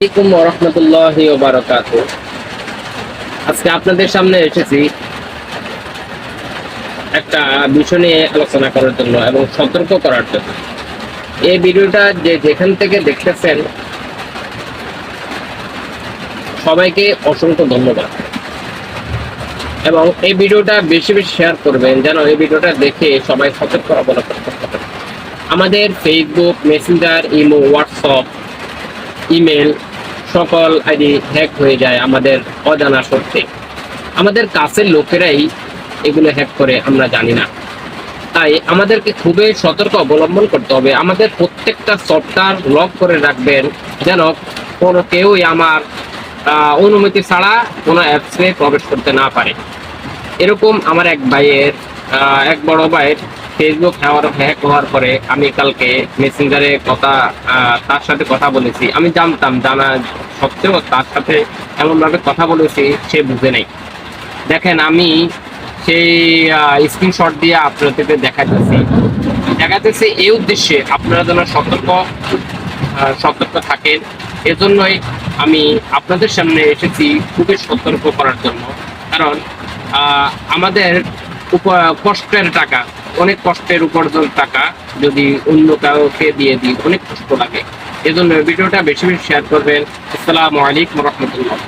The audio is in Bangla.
আলাইকুম রহমতুল্লাহ বারকাত আজকে আপনাদের সামনে এসেছি একটা বিষয় নিয়ে আলোচনা করার জন্য এবং সতর্ক করার জন্য। এই ভিডিওটা যে যেখান থেকে দেখতেছেন, সবাইকে অসংখ্য ধন্যবাদ। এবং এই ভিডিওটা বেশি বেশি শেয়ার করবেন, যেন এই ভিডিওটা দেখে সবাই সতর্ক অবলম্বন করতে পারে। আমাদের Facebook Messenger imo WhatsApp email সকল আইডি হ্যাক হয়ে যায় আমাদের অজানা সত্ত্বে আমাদের কাছের লোকেরাই এগুলো হ্যাক করে, আমরা জানি না। তাই আমাদেরকে খুবই সতর্ক অবলম্বন করতে হবে। আমাদের প্রত্যেকটা সফটওয়্যার লক করে রাখবেন যেন কোনো কেউই আমার অনুমতি ছাড়া কোনো অ্যাপসে প্রবেশ করতে না পারে। এরকম আমার এক ভাইয়ের এক বড় ভাইয়ের ফেসবুক হ্যাক হওয়ার পরে আমি কালকে মেসেঞ্জারে কথা তার সাথে কথা বলেছি। আমি জানতাম জানা সত্ত্বেও তার সাথে এমনভাবে কথা বলেছি, সে বুঝে নাই। দেখেন আমি সেই স্ক্রিনশট দিয়ে আপনাদের দেখাতেছি দেখাতেছি এই উদ্দেশ্যে আপনারা যেন সতর্ক সতর্ক থাকেন। এজন্যই আমি আপনাদের সামনে এসেছি খুবই সতর্ক করার জন্য। কারণ আমাদের কষ্টের টাকা, অনেক কষ্টের উপার্জন টাকা যদি অন্য কাউকে দিয়ে দিই, অনেক কষ্ট লাগে। এজন্য ভিডিওটা বেশি বেশি শেয়ার করবেন। আসসালামু আলাইকুম রহমতুল্লাহ।